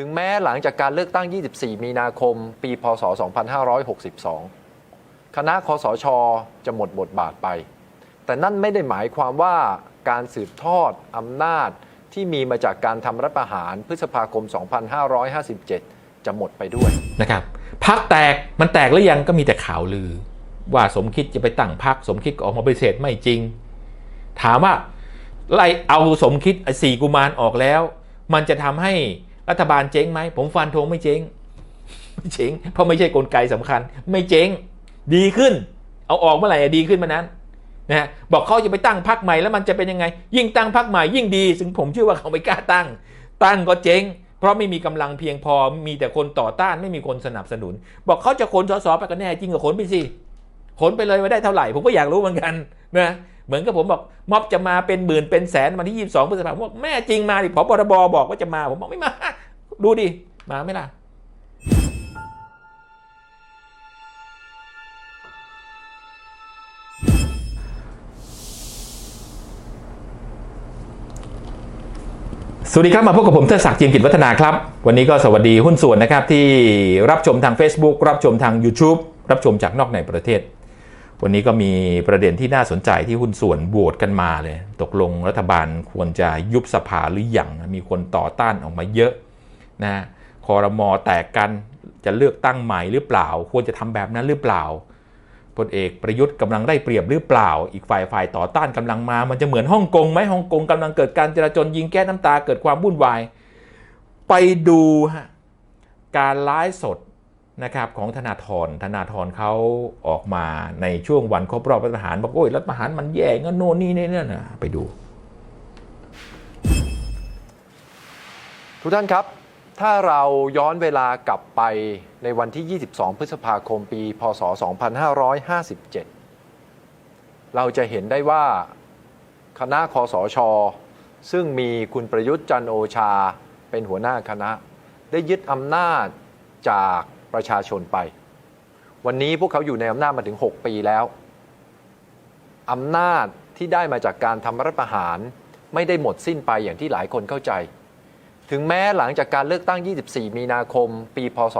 ถึงแม้หลังจากการเลือกตั้ง 24 มีนาคม ปีพศ 2562 คณะคอสช จะหมดบทบาทไป แต่นั่นไม่ได้หมายความว่าการสืบทอดอำนาจที่มีมาจากการทำรัฐประหารพฤษภาคม 2557 จะหมดไปด้วยนะครับพักแตกมันแตกหรือยังก็มีแต่ข่าวลือ ว่าสมคิดจะไปตั้งพักสมคิดออกมาปฏิเสธไม่จริง ถามว่าไล่เอาสมคิดสี่กุมารออกแล้ว มันจะทำให้ รัฐบาลเจ๊งไหมผมฟันธงไม่เจ๊งไม่เจ๊งเพราะไม่ใช่กลไกสำคัญ ไม่เจ๊งดีขึ้น เอาออกเมื่อไหร่อะดีขึ้นมานั้นนะฮะบอกเขาจะไปตั้งพักใหม่แล้วมันจะเป็นยังไง ยิ่งตั้งพักใหม่ยิ่งดี ซึ่งผมเชื่อว่าเขาไม่กล้าตั้ง ตั้งก็เจ๊ง เพราะไม่มีกำลังเพียงพอมีแต่คนต่อต้านไม่มีคนสนับสนุน บอกเขาจะขนสสไปกันแน่จริงก็ขนไปสิขนไปเลยไม่ได้เท่าไหร่ ผมก็อยากรู้เหมือนกันนะเหมือนกับผมบอกม็อบจะมาเป็นหมื่นเป็นแสนวันที่ 22พฤษภาคมผมบอกแม่จริงมาดิพบรบบอกว่าจะมาผมบอกไม่มา ดูดิ มาไหม่ล่ะสวัสดีครับ มาพบกับผมเทดศักดิ์เจียมกิจวัฒนาครับ วันนี้ก็สวัสดีหุ้นส่วนนะครับ ที่รับชมทาง Facebook รับชมทาง YouTube รับชมจากนอกในประเทศ วันนี้ก็มีประเด็นที่น่าสนใจที่หุ้นส่วนโหวตกันมาเลย ตกลงรัฐบาลควรจะยุบสภาหรืออยังมีคนต่อต้านออกมาเยอะ นะคอรมอแตกกันจะเลือกตั้งใหม่หรือเปล่า ควรจะทำแบบนั้นหรือเปล่าพลเอกประยุทธ์กำลังได้เปรียบหรือเปล่า อีกฝ่ายฝ่ายต่อต้านกำลังมา มันจะเหมือนฮ่องกงไหมฮ่องกงกำลังเกิดการจราจนยิงแก้น้ำตาเกิดความวุ่นวาย ไปดูฮะการไลฟ์สดนะครับของธนาธรธนาธรเขาออกมาในช่วงวันครบรอบรัฐประหารบอกโอ้ยรัฐประหารมันแย่งั้นโน่นนี่นี่นั่นนะไปดู ทุกท่านครับ ถ้าเราย้อนเวลากลับไปในวันที่ 22 พฤษภาคมปี พศ 2557 เราจะเห็นได้ว่าคณะคอสช ซึ่งมีคุณประยุทธ์จันโอชาเป็นหัวหน้าคณะ ได้ยึดอำนาจจากประชาชนไป วันนี้พวกเขาอยู่ในอำนาจมาถึง 6 ปีแล้ว อำนาจที่ได้มาจากการทำรัฐประหารไม่ได้หมดสิ้นไปอย่างที่หลายคนเข้าใจ ถึงแม้หลังจากการเลือกตั้ง 24 มีนาคม ปี พศ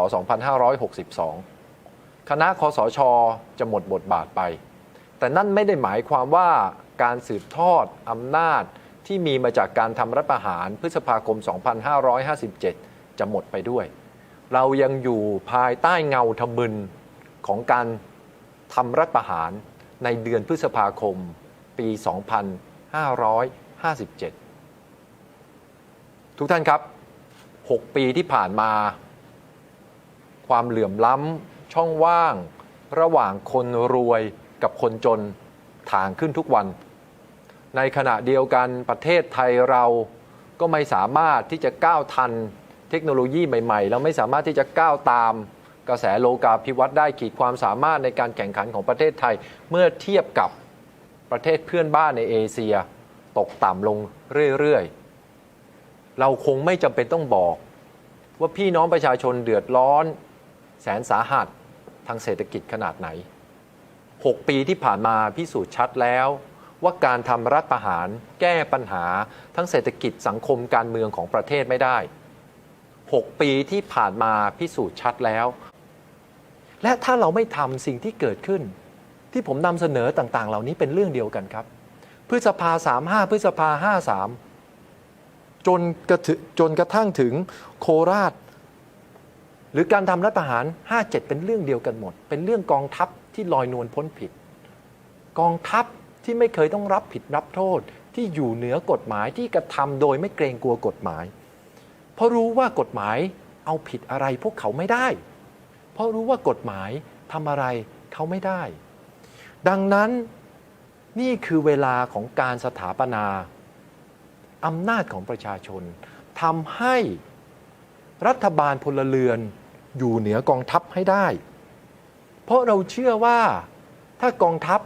2562 คณะคอสช จะหมดบทบาทไป แต่นั่นไม่ได้หมายความว่าการสืบทอดอำนาจที่มีมาจากการทำรัฐประหารพฤษภาคม 2557 จะหมดไปด้วย เรายังอยู่ภายใต้เงาทมึนของการทำรัฐประหารในเดือนพฤษภาคม ปี 2557 ทุกท่านครับ 6 ปีที่ผ่านมา ความเหลื่อมล้ำช่องว่าง ระหว่างคนรวยกับคนจนถางขึ้นทุกวัน ในขณะเดียวกันประเทศไทยเราก็ไม่สามารถที่จะก้าวทันเทคโนโลยีใหม่ๆเราไม่สามารถที่จะก้าวตามกระแสโลกาภิวัตน์ได้ขีดความสามารถในการแข่งขันของประเทศไทยเมื่อเทียบกับประเทศเพื่อนบ้านในเอเชีย ตกต่ำลงเรื่อยๆ เราคงไม่จำเป็นต้องบอก ว่าพี่น้องประชาชนเดือดร้อน แสนสาหัสทางเศรษฐกิจขนาดไหน 6 ปีที่ผ่านมาพิสูจน์ชัดแล้ว ว่าการทำรัฐประหารแก้ปัญหาทั้งเศรษฐกิจสังคมการเมืองของประเทศไม่ได้ 6 ปีที่ผ่านมาพิสูจน์ชัดแล้ว และถ้าเราไม่ทำสิ่งที่เกิดขึ้น ที่ผมนำเสนอต่างๆ เหล่านี้เป็นเรื่องเดียวกันครับพฤษภา 35 พฤษภา 53 จนกระจนกระทั่งถึงโคราช หรือการทำรัฐประหาร 57 เป็นเรื่องเดียวกันหมด เป็นเรื่องกองทัพที่ลอยนวลพ้นผิด กองทัพที่ไม่เคยต้องรับผิดรับโทษที่อยู่เหนือกฎหมายที่กระทำโดยไม่เกรงกลัวกฎหมาย เพราะรู้ว่ากฎหมายเอาผิดอะไรพวกเขาไม่ได้ เพราะรู้ว่ากฎหมายทำอะไรเขาไม่ได้ ดังนั้นนี่คือเวลาของการสถาปนา อำนาจของประชาชนทำให้รัฐบาลพลเรือนอยู่เหนือกองทัพให้ได้ เพราะเราเชื่อว่าถ้ากองทัพ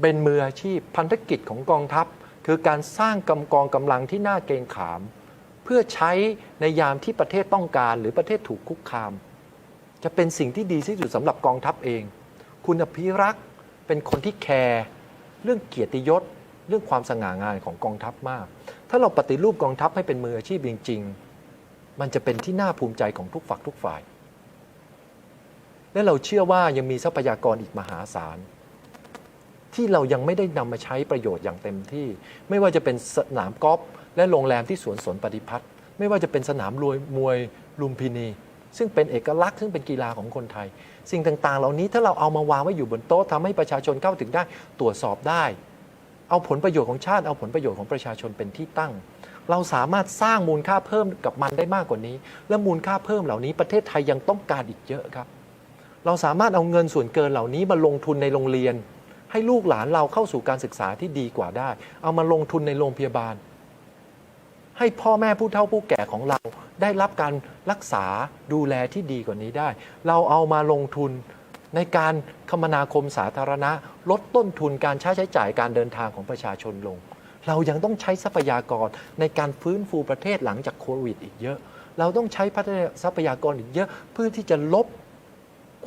เป็นมืออาชีพพันธกิจของกองทัพ คือการสร้างกำกองกำลังที่น่าเกรงขาม เพื่อใช้ในยามที่ประเทศต้องการหรือประเทศถูกคุกคาม จะเป็นสิ่งที่ดีที่สุดสำหรับกองทัพเอง คุณอภิรักษ์เป็นคนที่แคร์เรื่องเกียรติยศ เรื่องความสง่างามของกองทัพมาก ถ้าเราปฏิรูปกองทัพให้เป็นมืออาชีพจริง ๆ มันจะเป็นที่น่าภูมิใจของทุกฝักทุกฝ่าย และเราเชื่อว่ายังมีทรัพยากรอีกมหาศาล ที่เรายังไม่ได้นำมาใช้ประโยชน์อย่างเต็มที่ ไม่ว่าจะเป็นสนามกอล์ฟและโรงแรมที่สวนสนปฏิพัฒน์ไม่ว่าจะเป็นสนามมวยมวยลุมพินี ซึ่งเป็นเอกลักษณ์ซึ่งเป็นกีฬาของคนไทย สิ่งต่างๆ เหล่านี้ถ้าเราเอามาวางไว้อยู่บนโต๊ะทำให้ประชาชนเข้าถึงได้ตรวจสอบได้ เอาผลประโยชน์ของชาติ เอาผลประโยชน์ของประชาชนเป็นที่ตั้ง เราสามารถสร้างมูลค่าเพิ่มกับมันได้มากกว่านี้ และมูลค่าเพิ่มเหล่านี้ประเทศไทยยังต้องการอีกเยอะครับ เราสามารถเอาเงินส่วนเกินเหล่านี้มาลงทุนในโรงเรียน ให้ลูกหลานเราเข้าสู่การศึกษาที่ดีกว่าได้ เอามาลงทุนในโรงพยาบาล ให้พ่อแม่ผู้เฒ่าผู้แก่ของเราได้รับการรักษาดูแลที่ดีกว่านี้ได้ เราเอามาลงทุน ในการคมนาคมสาธารณะ ลดต้นทุนการใช้ใช้จ่ายการเดินทางของประชาชนลง เรายังต้องใช้ทรัพยากรในการฟื้นฟูประเทศหลังจากโควิดอีกเยอะ เราต้องใช้พัฒนาทรัพยากรอีกเยอะ เพื่อที่จะลบ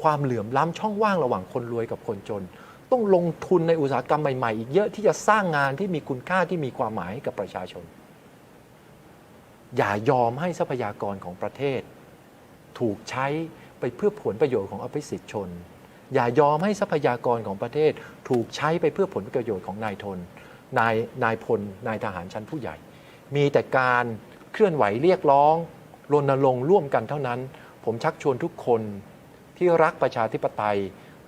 ความเหลื่อมล้ำช่องว่างระหว่างคนรวยกับคนจน ต้องลงทุนในอุตสาหกรรมใหม่ๆอีกเยอะที่จะสร้างงานที่มีคุณค่าที่มีความหมายให้กับประชาชน อย่ายอมให้ทรัพยากรของประเทศ ถูกใช้ไปเพื่อผลประโยชน์ของอภิสิทธิชน อย่ายอมให้ทรัพยากรของประเทศถูกใช้ไปเพื่อผลประโยชน์ของนายทนนายนายพลนายทหารชั้นผู้ใหญ่ มีแต่การเคลื่อนไหวเรียกร้องรณรงค์ร่วมกันเท่านั้น ผมชักชวนทุกคนที่รักประชาธิปไตย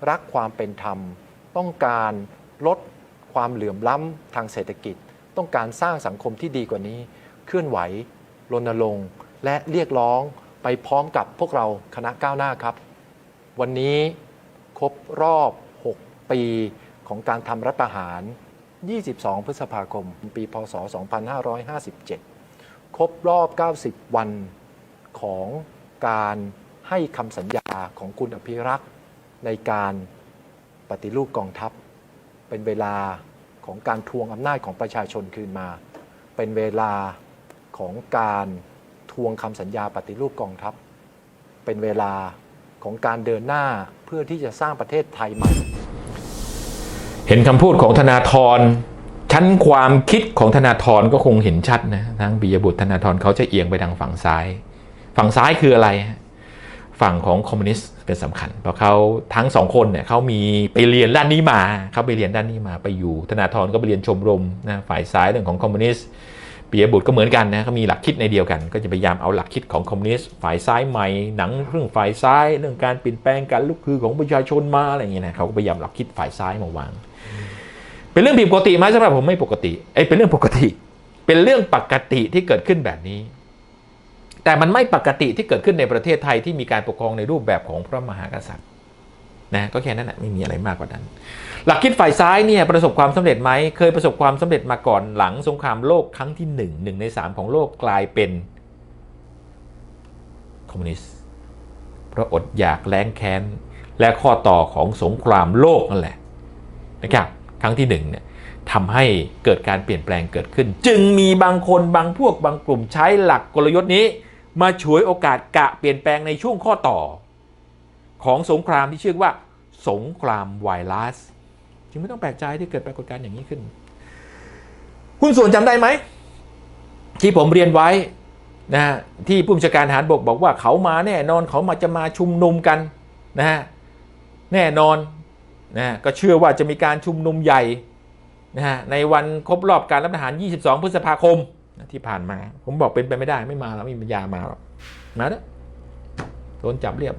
รักความเป็นธรรม ต้องการลดความเหลื่อมล้ำทางเศรษฐกิจ ต้องการสร้างสังคมที่ดีกว่านี้ เคลื่อนไหวรณรงค์และเรียกร้องไปพร้อมกับพวกเราคณะก้าวหน้าครับ วันนี้ ครบรอบ 6 ปีของการทำรัฐประหาร 22 พฤษภาคม ปีพศ 2557 ครบรอบ 90 วันของการให้คำสัญญาของคุณอภิรักษ์ ในการปฏิรูปกองทัพ เป็นเวลาของการทวงอำนาจของประชาชนคืนมา เป็นเวลาของการทวงคำสัญญาปฏิรูปกองทัพ เป็นเวลา ของการเดินหน้าเพื่อที่จะสร้างประเทศไทยใหม่ เห็นคำพูดของธนาธรชั้นความคิดของธนาธรก็คงเห็นชัดนะทั้งปิยบุตรธนาธรเขาจะเอียงไปทางฝั่งซ้าย ฝั่งซ้ายคืออะไรฝั่งของคอมมิวนิสต์เป็นสำคัญ เพราะเขาทั้งสองคนเนี่ยเขามีไปเรียนด้านนี้มาเขาไปเรียนด้านนี้มาไปอยู่ ธนาธรก็ไปเรียนชมรมนะฝ่ายซ้ายเรื่องของคอมมิวนิสต์ ปิยบุตรก็เหมือนกันนะเขามีหลักคิดในเดียวกัน ก็จะพยายามเอาหลักคิดของคอมมิวนิสต์ฝ่ายซ้ายใหม่หนังเรื่องฝ่ายซ้าย เรื่องการเปลี่ยนแปลงการลุกคือของประชาชนมาอะไรอย่างเงี้ยนะเขาก็พยายามหลักคิดฝ่ายซ้ายมาวาง เป็นเรื่องผิดปกติไหมสำหรับผมไม่ปกติเอ้เป็นเรื่องปกติ เป็นเรื่องปกติที่เกิดขึ้นแบบนี้ แต่มันไม่ปกติที่เกิดขึ้นในประเทศไทยที่มีการปกครองในรูปแบบของพระมหากษัตริย์ นะก็แค่นั้นแหละไม่มีอะไรมากกว่านั้น หลักคิดฝ่ายซ้ายเนี่ยประสบความสำเร็จไหมเคยประสบความสำเร็จมาก่อนหลังสงครามโลกครั้งที่หนึ่งหนึ่งในสามของโลกกลายเป็นคอมมิวนิสต์เพราะอดอยากแล้งแค้น และข้อต่อของสงครามโลกนั่นแหละนะครับครั้งที่หนึ่งเนี่ยทำให้เกิดการเปลี่ยนแปลงเกิดขึ้น จึงมีบางคนบางพวกบางกลุ่มใช้หลักกลยุทธ์นี้ มาฉวยโอกาสกะเปลี่ยนแปลงในช่วงข้อต่อ ของสงครามที่ชื่อว่า สงครามไวรัสจึงไม่ต้องแปลกใจที่เกิดปรากฏการณ์อย่างนี้ขึ้น คุณส่วนจำได้ไหม ที่ผมเรียนไว้นะฮะที่ผู้บัญชาการทหารบกบอกว่าเขามาแน่นอนเขามาจะมาชุมนุมกันนะฮะแน่นอนนะก็เชื่อว่าจะมีการชุมนุมใหญ่นะฮะในวันครบรอบการรัฐประหาร 22 พฤษภาคมที่ผ่านมา ผมบอกเป็นไปไม่ได้ไม่มาแล้วไม่มีปัญญามาหรอกมาแล้วโดนจับเรียบ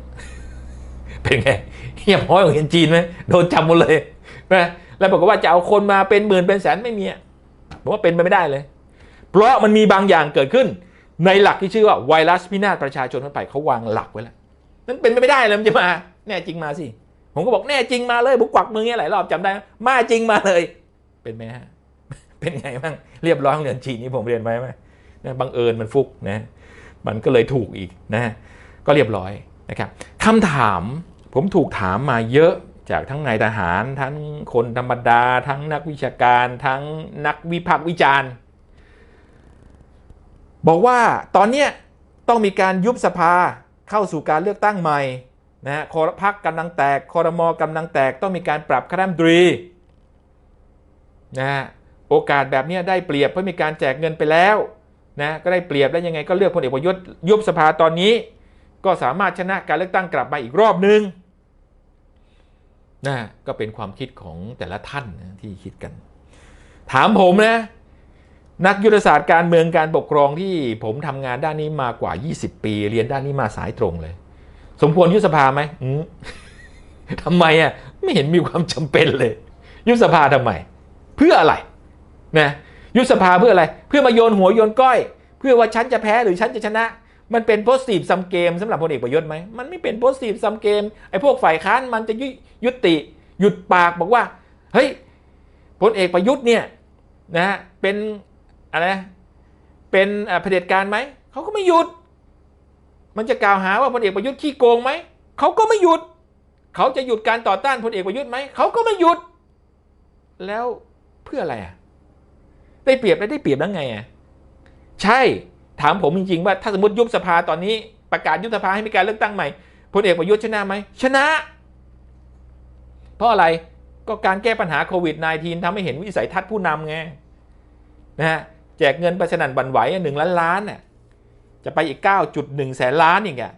เป็นไงเฮียพ้อยของเห็นจีนไหมโดนจับหมดเลยนะแล้วบอกว่าจะเอาคนมาเป็นหมื่นเป็นแสนไม่มีอะผมว่าเป็นไปไม่ได้เลย เพราะมันมีบางอย่างเกิดขึ้น ในหลักที่ชื่อว่าไวรัสพินาศประชาชนเข้าไปเขาวางหลักไว้แล้วนั่นเป็นไปไม่ได้เลยมันจะมา แน่จริงมาสิผมก็บอกแน่จริงมาเลยผมกวักมือเงี้ยหลายรอบจำได้มาจริงมาเลย เป็นไหมฮะเป็นไงบ้างเรียบร้อยของเรียนจีนนี่ผมเรียนไว้ไหมนะบังเอิญมันฟุกนะมันก็เลยถูกอีกนะก็เรียบร้อยนะครับคำถาม ผมถูกถามมาเยอะจากทั้งนายทหาร ทั้งคนธรรมดา ทั้งนักวิชาการ ทั้งนักวิพากษ์วิจารณ์ บอกว่าตอนเนี้ยต้องมีการยุบสภาเข้าสู่การเลือกตั้งใหม่นะฮะคอรพักกำลังแตกคอรมอกำลังแตกต้องมีการปรับคณะมนตรีนะฮะโอกาสแบบนี้ได้เปรียบเพราะมีการแจกเงินไปแล้วนะก็ได้เปรียบแล้วยังไงก็เลือกพลเอกประยุทธ์ยุบสภาตอนนี้ ก็สามารถชนะการเลือกตั้งกลับมาอีกรอบนึง นะก็เป็นความคิดของแต่ละท่านนะที่คิดกัน ถามผมนะ นักยุทธศาสตร์การเมืองการปกครองที่ผมทำงานด้านนี้มากว่า 20 ปี เรียนด้านนี้มาสายตรงเลย สมควรยุบสภาไหมมทำไมอะไม่เห็นมีความจำเป็นเลย ยุบสภาทำไม เพื่ออะไรนะยุบสภาเพื่ออะไร เพื่อมาโยนหัวโยนก้อย เพื่อว่าฉันจะแพ้หรือฉันจะชนะ มันเป็นโพสตีฟซัมเกมสำหรับพลเอกประยุทธ์ไหมมันไม่เป็นโพสตีฟซัมเกมไอ้พวกฝ่ายค้านมันจะยุยุติหยุดปากบอกว่าเฮ้ยพลเอกประยุทธ์เนี่ยนะเป็นอะไรเป็นเผด็จการไหมเขาก็ไม่หยุด มันจะกล่าวหาว่าพลเอกประยุทธ์ขี้โกงไหมเขาก็ไม่หยุด เขาจะหยุดการต่อต้านพลเอกประยุทธ์ไหมเขาก็ไม่หยุด แล้วเพื่ออะไรอะได้เปรียบแล้วได้เปรียบแล้วไงอะใช่ ถามผมจริงๆว่าถ้าสมมติยุบสภาตอนนี้ประกาศยุบสภาให้มีการเลือกตั้งใหม่พลเอกประยุทธ์ชนะไหมชนะ เพราะอะไรก็การแก้ปัญหาโควิด -19 ทำให้เห็นวิสัยทัศน์ผู้นำไงนะฮะแจกเงินไปสนั่นบันไหวหนึ่งล้านล้านน่ะจะไปอีก 9.1 แสนล้านอีกอะ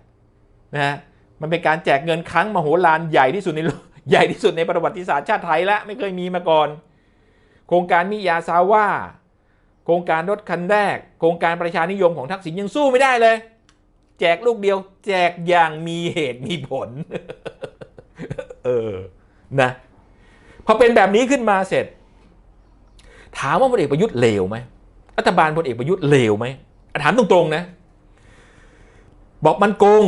นะฮะมันเป็นการแจกเงินครั้งมโหฬารใหญ่ที่สุดในโลกใหญ่ที่สุดในประวัติศาสตร์ชาติไทยล้วไม่เคยมีมาก่อน โครงการมิยาซาว่า โครงการรถคันแรก โครงการประชานิยมของทักษิณยังสู้ไม่ได้เลย แจกลูกเดียว แจกอย่างมีเหตุมีผล เออนะพอเป็นแบบนี้ขึ้นมาเสร็จ ถามว่าพลเอกประยุทธ์เลวไหมรัฐบาลพลเอกประยุทธ์เลวไหมอะถามตรงๆนะ บอกมันโกง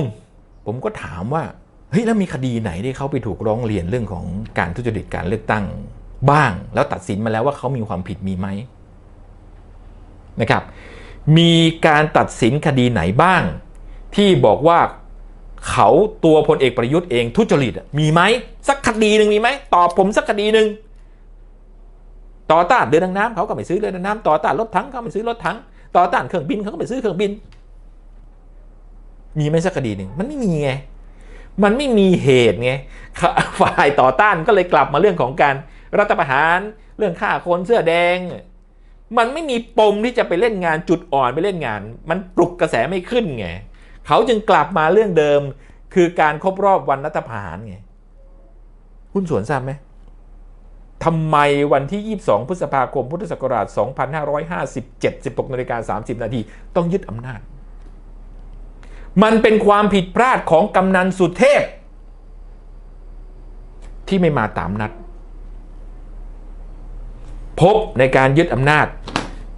ผมก็ถามว่าเฮ้ยแล้วมีคดีไหนที่เขาไปถูกร้องเรียนเรื่องของการทุจริตการเลือกตั้ง บ้าง แล้วตัดสินมาแล้วว่าเขามีความผิดมีไหม นะครับ มีการตัดสินคดีไหนบ้าง ที่บอกว่าเขาตัวพลเอกประยุทธ์เองทุจริตมีไหมสักคดีหนึ่งมีไหมตอบผมสักคดีหนึ่งต่อต้านเรือดำน้ำเขาก็ไม่ซื้อเรือดำน้ำต่อต้านรถถังเขาไม่ซื้อรถถังต่อต้านเครื่องบินเขาก็ไม่ซื้อเครื่องบิน มีไหมสักคดีหนึ่งมันไม่มีไงมันไม่มีเหตุไงฝ่ายต่อต้านก็เลยกลับมาเรื่องของการรัฐประหารเรื่องฆ่าคนเสื้อแดง มันไม่มีปมที่จะไปเล่นงานจุดอ่อนไปเล่นงาน มันปลุกกระแสไม่ขึ้นไงเขาจึงกลับมาเรื่องเดิม คือการครบรอบวันรัฐประหารไงคุณสวนทราบไหมทำไมวันที่ 22 พฤษภาคม พุทธศักราช 2557 16นาฬิกา30 นาที ต้องยึดอำนาจ มันเป็นความผิดพลาดของกำนันสุเทพ ที่ไม่มาตามนัด พบในการยึดอำนาจ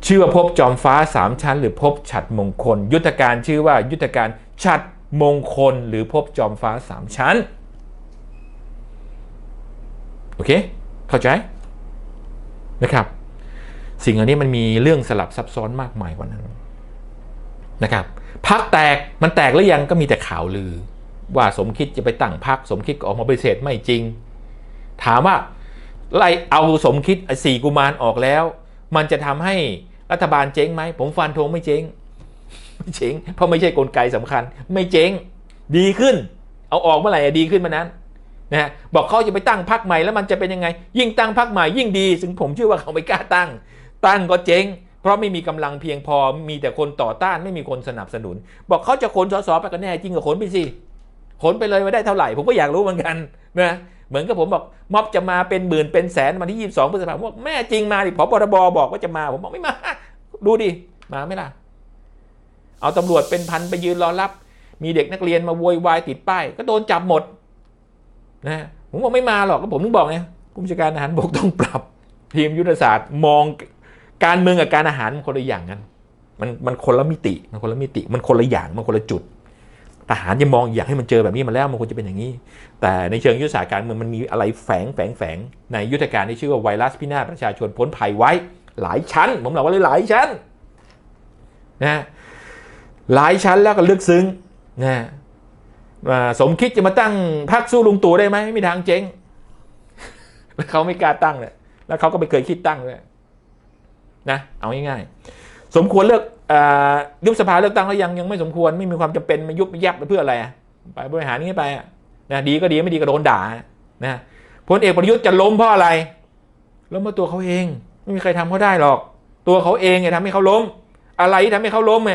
ชื่อว่าพบจอมฟ้าสามชั้น หรือพบฉัดมงคล ยุทธการชื่อว่ายุทธการฉัดมงคล หรือพบจอมฟ้าสามชั้นโอเคเข้าใจนะครับสิ่งเหล่านี้มันมีเรื่องสลับซับซ้อนมากมายกว่านั้นนะครับพักแตกมันแตกหรือยังก็มีแต่ข่าวลือ ว่าสมคิดจะไปตั้งพักสมคิดก็ออกมาปฏิเสธไม่จริง ถามว่า ไล่เอาสมคิดสี่กุมารออกแล้ว มันจะทำให้รัฐบาลเจ๊งไหม ผมฟันธงไม่เจ๊งไม่เจ๊งเพราะไม่ใช่กลไกสำคัญ ไม่เจ๊งดีขึ้น เอาออกเมื่อไหร่อะดีขึ้นมานั้นนะบอกเขาจะไปตั้งพักใหม่แล้วมันจะเป็นยังไง ยิ่งตั้งพักใหม่ยิ่งดี ซึ่งผมเชื่อว่าเขาไม่กล้าตั้ง ตั้งก็เจ๊ง เพราะไม่มีกำลังเพียงพอมีแต่คนต่อต้านไม่มีคนสนับสนุน บอกเขาจะขนสสไปกันแน่จริงก็ขนไปสิขนไปเลยมาได้เท่าไหร่ ผมก็อยากรู้เหมือนกันนะ เหมือนกับผมบอกม็อบจะมาเป็นหมื่นเป็นแสนวันที่ 22พฤษภาคมบอกแม่จริงมาดิพบรบบอกว่าจะมาผมบอกไม่มา ดูดิมาไม่ล่ะ เอาตำรวจเป็นพันไปยืนรอรับ มีเด็กนักเรียนมาโวยวายติดป้าย ก็โดนจับหมดนะผมบอกไม่มาหรอกก็ผมถึงบอกไงผู้บัญชาการทหารบกต้องปรับ ทีมยุทธศาสตร์มองการเมืองกับการอาหารมันคนละอย่างกันมันมันคนละมิติมันคนละมิติ มันคนละอย่างมันคนละจุด ทหารจะมองอยากให้มันเจอแบบนี้มาแล้วมันควรจะเป็นอย่างนี้ แต่ในเชิงยุทธศาสตร์การเมืองมันมีอะไรแฝงแฝงแฝงในยุทธการที่ชื่อว่าไวรัสพินาศประชาชนพ้นภัยไว้ หลายชั้น ผมบอกว่าเลยหลายชั้นนะหลายชั้นแล้วก็ลึกซึ้งนะสมคิดจะมาตั้งพรรคสู้ลุงตู่ได้ไหมไม่มีทางเจ๊งแล้วเขาไม่กล้าตั้งเลยแล้วเขาก็ไม่เคยคิดตั้งเลยนะเอาง่ายๆสมควรเลือก ยุบสภาเลือกตั้งแล้วยังยังไม่สมควรไม่มีความจำเป็นมายุบยับเพื่ออะไรไปบริหารนี้ไปนะดีก็ดีไม่ดีก็โดนด่านะพลเอกประยุทธ์จะล้มเพราะอะไรล้มเพราะตัวเขาเอง ไม่มีใครทำเขาได้หรอก ตัวเขาเองไงทำให้เขาล้ม อะไรที่ทำให้เขาล้มไง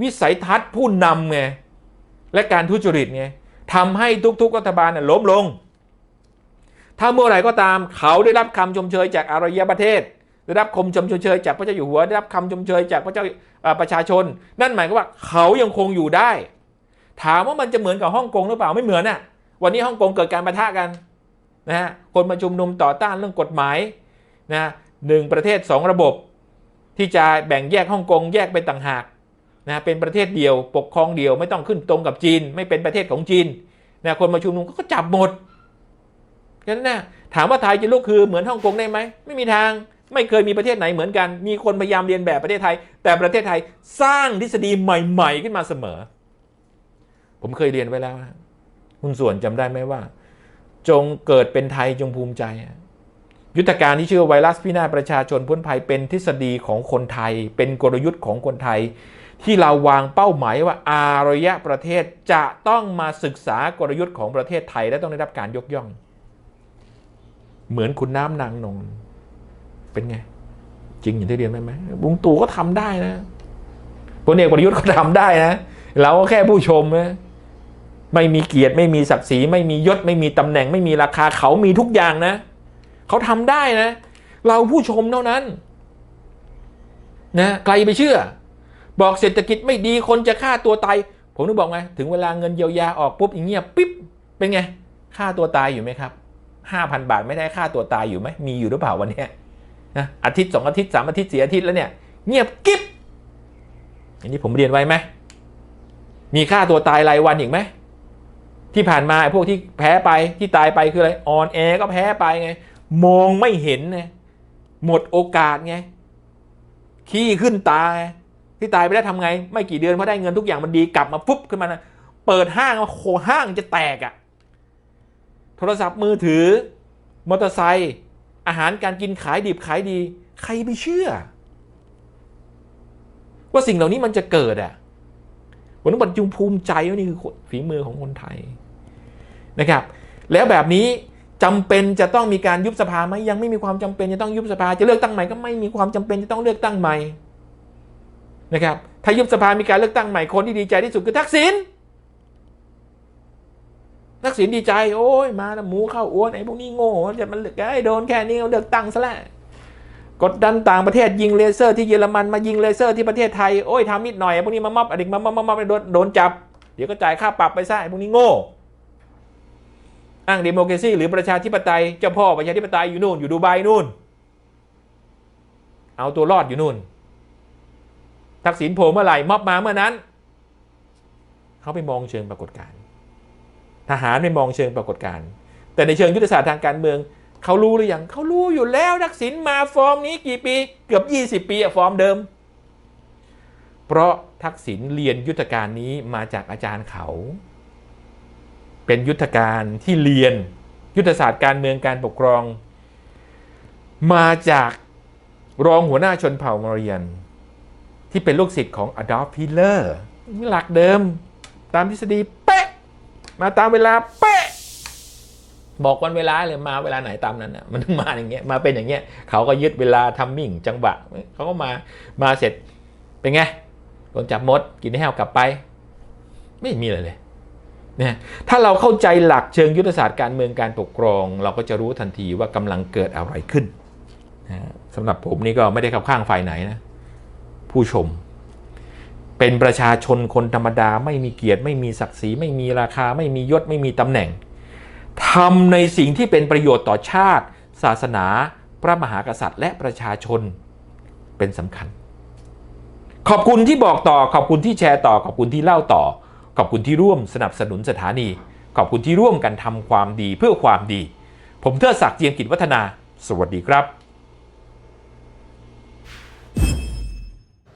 วิสัยทัศน์ผู้นำไงและการทุจริตไงทำให้ทุกๆรัฐบาลน่ะล้มลง ถ้าเมื่อไหร่ก็ตามเขาได้รับคำชมเชยจากอารยประเทศ ได้รับคำชมเชยจากพระเจ้าอยู่หัวได้รับคำชมเชยจากพระเจ้าประชาชน นั่นหมายความว่าเขายังคงอยู่ได้ ถามว่ามันจะเหมือนกับฮ่องกงหรือเปล่าไม่เหมือนน่ะวันนี้ฮ่องกงเกิดการประทะกันนะฮะคนมาชุมนุมต่อต้านเรื่องกฎหมายนะหนึ่งประเทศสองระบบ ที่จะแบ่งแยกฮ่องกงแยกเป็นต่างหากนะเป็นประเทศเดียวปกครองเดียวไม่ต้องขึ้นตรงกับจีน ไม่เป็นประเทศของจีนนะคนมาชุมนุมก็จับหมดกันนะถามว่าไทยจะลุกคือเหมือนฮ่องกงได้ไหมไม่มีทาง ไม่เคยมีประเทศไหนเหมือนกัน มีคนพยายามเรียนแบบประเทศไทย แต่ประเทศไทยสร้างทฤษฎีใหม่ ๆ ขึ้นมาเสมอ ผมเคยเรียนไว้แล้วนะคุณส่วนจำได้ไหมว่า จงเกิดเป็นไทยจงภูมิใจ ยุทธการที่ชื่อไวรัสพินาศประชาชนพ้นภัยเป็นทฤษฎีของคนไทย เป็นกลยุทธ์ของคนไทย ที่เราวางเป้าหมายว่าอารยะประเทศจะต้องมาศึกษากลยุทธ์ของประเทศไทยและต้องได้รับการยกย่อง เหมือนคุณน้ำนางนง เป็นไง จริงอย่างที่เรียนไหมไหมบุงตู่ก็ทำได้นะพลเอกประยุทธ์ก็ทำได้นะเราก็แค่ผู้ชมนะไม่มีเกียรติไม่มีศักดิ์ศรีไม่มียศไม่มีตำแหน่งไม่มีราคาเขามีทุกอย่างนะเขาทำได้นะ เราผู้ชมเท่านั้นนะใครไปเชื่อ บอกเศรษฐกิจไม่ดีคนจะฆ่าตัวตายผมนึกบอกไงถึงเวลาเงินเยียวยาออกปุ๊บอย่างเงี้ยปิ๊บเป็นไงฆ่าตัวตายอยู่ไหมครับห้าพันบาทไม่ได้ฆ่าตัวตายอยู่ไหมมีอยู่หรือเปล่าวันนี้ นะอาทิตย์สองอาทิตย์สามอาทิตย์สี่อาทิตย์แล้วเนี่ยเงียบกิ๊บอันนี้ผมเรียนไว้ไหมมีฆ่าตัวตายรายวันอีกไหมที่ผ่านมาพวกที่แพ้ไปที่ตายไปคืออะไรออนแอก็แพ้ไปไง มองไม่เห็นไงหมดโอกาสไงขี้ขึ้นตาไงที่ตายไปแล้วทำไง ไม่กี่เดือนพอได้เงินทุกอย่างมันดีกลับมาปุ๊บขึ้นมานะเปิดห้างมาโคห้างจะแตกอะ่ะ โทรศัพท์มือถือ มอเตอร์ไซค์ อาหารการกินขายดิบขายดี ใครไปเชื่อ ว่าสิ่งเหล่านี้มันจะเกิดอะผมต้องบรรจุภูมิใจว่านี่คือฝีมือของคนไทยนะครับ แล้วแบบนี้จำเป็นจะต้องมีการยุบสภาไหมยังไม่มีความจำเป็นจะต้องยุบสภา จะเลือกตั้งใหม่ก็ไม่มีความจำเป็นจะต้องเลือกตั้งใหม่นะครับถ้ายุบสภามีการเลือกตั้งใหม่คนที่ดีใจที่สุดคือทักษิณ ทักษิณดีใจ โอ้ยมาแล้วหมูเข้าอ้วนไอ้พวกนี้โง่จะมันเลือกไอ้โดนแค่นี้เลือกตั้งซะแล้วกดดันต่างประเทศยิงเลเซอร์ที่เยอรมันมายิงเลเซอร์ที่ประเทศไทยโอ้ยทำนิดหน่อยไอ้พวกนี้มามอบอดีตมามอบมามอบโดนโดนจับ เดี๋ยวก็จ่ายค่าปรับไปซะไอ้พวกนี้โง่อ้างเดโมแครซีหรือประชาธิปไตยเจ้าพ่อประชาธิปไตยอยู่นู่นอยู่ดูไบนู่น เอาตัวรอดอยู่นู่น ทักษิณโผล่เมื่อไหร่มอบมาเมื่อนั้น เขาไปมองเชิงปรากฏการณ์ ทหารไม่มองเชิงปรากฏการณ์แต่ในเชิงยุทธศาสตร์ทางการเมืองเขารู้หรือยังเขารู้อยู่แล้วทักษิณมาฟอร์มนี้กี่ปีเกือบ 20 ปีอะฟอร์มเดิม เพราะทักษิณเรียนยุทธการนี้มาจากอาจารย์เขา เป็นยุทธการที่เรียนยุทธศาสตร์การเมืองการปกครอง มาจากรองหัวหน้าชนเผ่ามอริยัน ที่เป็นลูกศิษย์ของอดอล์ฟฮิตเลอร์หลักเดิมตามทฤษฎีเป๊ะ มาตามเวลาเป๊ะบอกวันเวลาเลยมาเวลาไหนตามนั้นนะมันมาอย่างเงี้ยมาเป็นอย่างเงี้ยเขาก็ยึดเวลาทัมมิ่งจังหวะเขาก็มามาเสร็จเป็นไงโดนจับมดกินให้แห้วกลับไป ไม่มีอะไรเลยเนี่ยถ้าเราเข้าใจหลักเชิงยุทธศาสตร์การเมืองการปกครอง เราก็จะรู้ทันทีว่ากำลังเกิดอะไรขึ้นนะสำหรับผมนี่ก็ไม่ได้เข้าข้างฝ่ายไหนนะผู้ชม เป็นประชาชนคนธรรมดาไม่มีเกียรติ ไม่มีศักดิ์ศรีไม่มีราคา ไม่มียศไม่มีตำแหน่งทำในสิ่งที่เป็นประโยชน์ต่อชาติ ศาสนา พระมหากษัตริย์ และประชาชนเป็นสำคัญ ขอบคุณที่บอกต่อขอบคุณที่แชร์ต่อ ขอบคุณที่เล่าต่อ ขอบคุณที่ร่วมสนับสนุนสถานี ขอบคุณที่ร่วมกันทำความดีเพื่อความดี ผมเทิดศักดิ์เจียงกิจวัฒนา สวัสดีครับ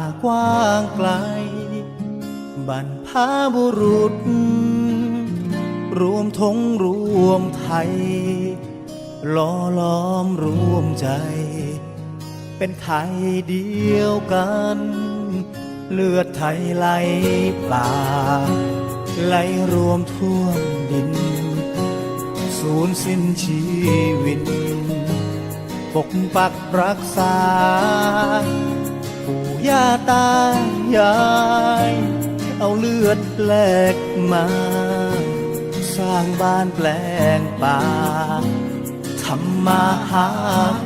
ากว้างไกล บรรพบุรุษ รวมทงรวมไทยล้อล้อมรวมใจ เป็นไทยเดียวกัน เลือดไทยไหลป่า ไหลรวมท่วมดิน สูญสิ้นชีวิตปกปักรักษา ย่าตายาย เอาเลือดแปลกมา สร้างบ้านแปลงป่าทำมาหา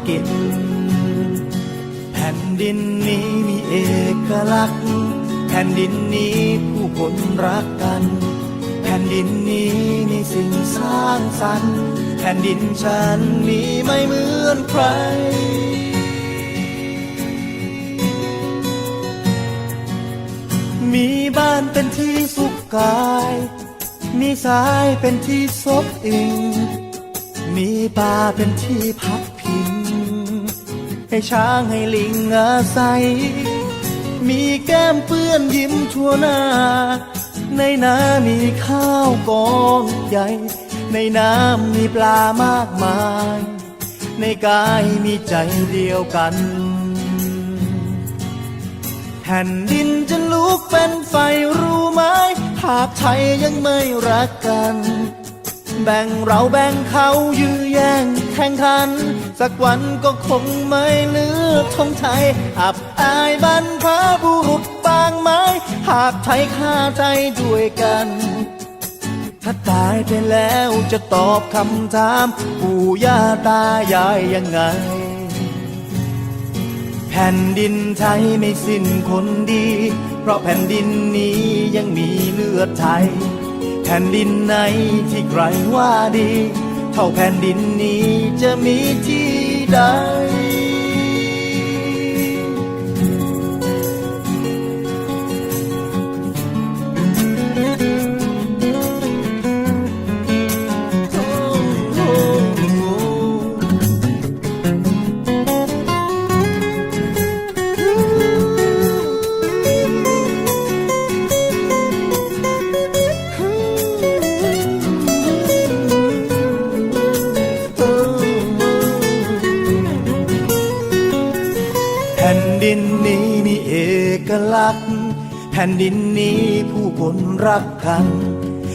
กิน แผ่นดินนี้มีเอกลักษณ์ แผ่นดินนี้ผู้คนรักกัน แผ่นดินนี้มีสิ่งสร้างสรรค์ แผ่นดินฉันมีไม่เหมือนใคร ที่สุขกายมีสายเป็นที่ซบอิง มีป่าเป็นที่พักพิง ให้ช้างให้ลิงอาศัย มีแก้มเปื้อนยิ้มทั่วหน้า ในน้ำมีข้าวกองใหญ่ ในน้ำมีปลามากมาย ในกายมีใจเดียวกัน แผ่นดินจะลุกเป็นไฟรู้ไหม หากไทยยังไม่รักกัน แบ่งเราแบ่งเขายื้อแย่งแข่งขัน สักวันก็คงไม่เหลือทงไทย อับอายบรรพบุรุษบางไม้ หากไทยฆ่าใจด้วยกัน ถ้าตายไปแล้วจะตอบคำถาม ปู่ย่าตายายยังไง แผ่นดินไทยไม่สิ้นคนดี เพราะแผ่นดินนี้ยังมีเลือดไทย แผ่นดินไหนที่ใครว่าดี เท่าแผ่นดินนี้จะมีที่ใด ผ่นดินนี้ผู้คนรักกัน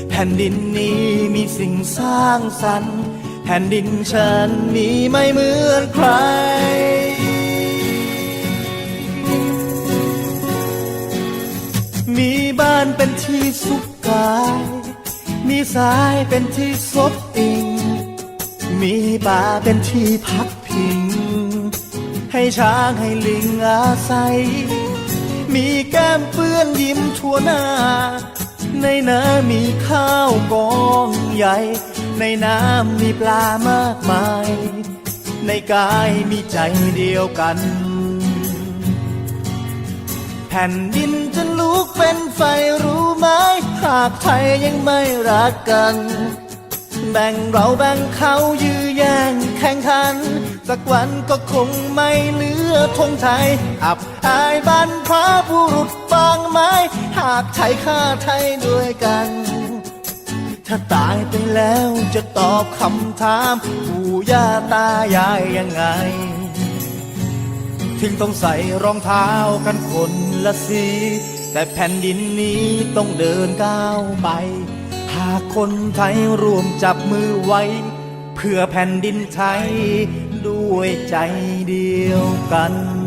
แผ่นดินนี้มีสิ่งสร้างสรรค์ แผ่นดินฉันมีไม่เหมือนใคร มีบ้านเป็นที่สุขกาย มีสายเป็นที่ซบอิง มีป่าเป็นที่พักพิง ให้ช้างให้ลิงอาศัย มีแก้มเปื้อนยิ้มทั่วหน้า ในน้ำมีข้าวกองใหญ่ ในน้ำมีปลามากมาย ในกายมีใจเดียวกัน แผ่นดินจะลุกเป็นไฟรู้ไหม หากไทยยังไม่รักกัน แบ่งเราแบ่งเขายื้อแย่งแข่งขัน สักวันก็คงไม่เหลือธงไทย อับอายบรรพบุรุษบางไม้ หากไทยฆ่าไทยด้วยกัน ถ้าตายไปแล้วจะตอบคำถามปู่ย่าตายายยังไง ถึงต้องใส่รองเท้ากันคนละสี แต่แผ่นดินนี้ต้องเดินก้าวไป หากคนไทยรวมจับมือไว้ เพื่อแผ่นดินไทย ด้วยใจเดียวกัน